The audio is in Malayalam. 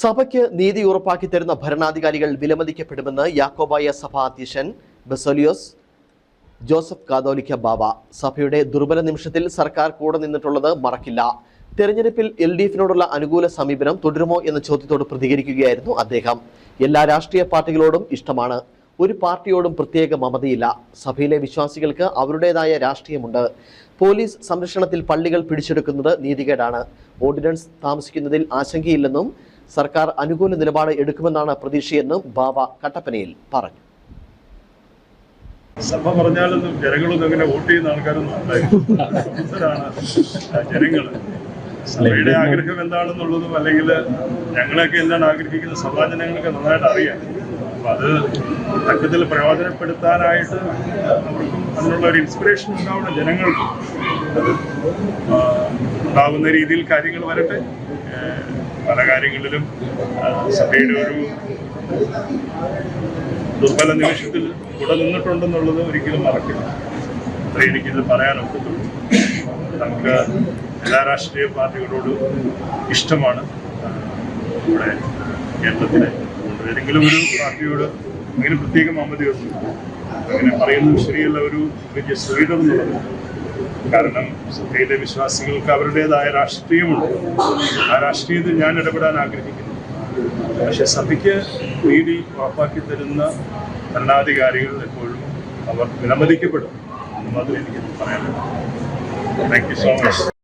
സഭയ്ക്ക് നീതി ഉറപ്പാക്കി തരുന്ന ഭരണാധികാരികൾ വിലമതിക്കപ്പെടുമെന്ന് യാക്കോബായ സഭാ അധ്യക്ഷൻ ബസോലിയോസ് ജോസഫ് കാതോലിക്ക ബാബ സഭയുടെ ദുർബല നിമിഷത്തിൽ സർക്കാർ കൂടെ നിന്നിട്ടുള്ളത് മറക്കില്ല. തെരഞ്ഞെടുപ്പിൽ എൽ ഡി എഫിനോടുള്ള അനുകൂല സമീപനം തുടരുമോ എന്ന ചോദ്യത്തോട് പ്രതികരിക്കുകയായിരുന്നു അദ്ദേഹം. എല്ലാ രാഷ്ട്രീയ പാർട്ടികളോടും ഇഷ്ടമാണ്. ഒരു പാർട്ടിയോടും പ്രത്യേക മമതയില്ല. സഭയിലെ വിശ്വാസികൾക്ക് അവരുടേതായ രാഷ്ട്രീയമുണ്ട്. പോലീസ് സംരക്ഷണത്തിൽ പള്ളികൾ പിടിച്ചെടുക്കുന്നത് നീതികേടാണ്. ഓർഡിനൻസ് താമസിക്കുന്നതിൽ ആശങ്കയില്ലെന്നും സർക്കാർ അനുകൂല നിലപാട് എടുക്കുമെന്നാണ് പ്രതീക്ഷയെന്നും ബാബ കട്ടപ്പനയിൽ പറഞ്ഞു. സഭ പറഞ്ഞാലൊന്നും ജനങ്ങളൊന്നും അങ്ങനെ വോട്ട് ചെയ്യുന്ന ആൾക്കാരൊന്നും ഉണ്ടായിരാണ് ജനങ്ങൾ സഭയുടെ ആഗ്രഹം എന്താണെന്നുള്ളതും അല്ലെങ്കിൽ ഞങ്ങളൊക്കെ എന്താണ് ആഗ്രഹിക്കുന്ന സഭാജനങ്ങൾക്ക് നന്നായിട്ട് അറിയാം. അപ്പൊ അത് തക്കത്തിൽ പ്രയോജനപ്പെടുത്താനായിട്ട് അവർക്കും അതിനുള്ള ഒരു ഇൻസ്പിറേഷൻ ഉണ്ടാവണം ജനങ്ങൾക്കും. അത് ആ, ഉണ്ടാവുന്ന രീതിയിൽ കാര്യങ്ങൾ വരട്ടെ. പല കാര്യങ്ങളിലും സഭയുടെ ഒരു ദുർബല നിമിഷത്തിൽ കൂടെ നിന്നിട്ടുണ്ടെന്നുള്ളത് ഒരിക്കലും മറക്കില്ല. അത്ര എനിക്കിത് പറയാനൊക്കത്തുള്ളൂ നമുക്ക് എല്ലാ രാഷ്ട്രീയ പാർട്ടികളോടും ഇഷ്ടമാണ് ഇവിടെ കേരളത്തിലെ ഏതെങ്കിലും ഒരു പാർട്ടിയോട് അങ്ങനെ പ്രത്യേക മമതയുണ്ട് അങ്ങനെ പറയുന്നത് ശരിയല്ല ഒരു വലിയ സ്വീകരണം എന്നുള്ളത്. കാരണം സഭയിലെ വിശ്വാസികൾക്ക് അവരുടേതായ രാഷ്ട്രീയമുണ്ട്. ആ രാഷ്ട്രീയത്തിൽ ഞാൻ ഇടപെടാൻ ആഗ്രഹിക്കുന്നു. പക്ഷെ സഭയ്ക്ക് നീതി ഉറപ്പാക്കി തരുന്ന ഭരണാധികാരികൾ എപ്പോഴും അവർ വിലമതിക്കപ്പെടും. അതിൽ എനിക്ക് പറയാനുള്ളത്. Thank you so much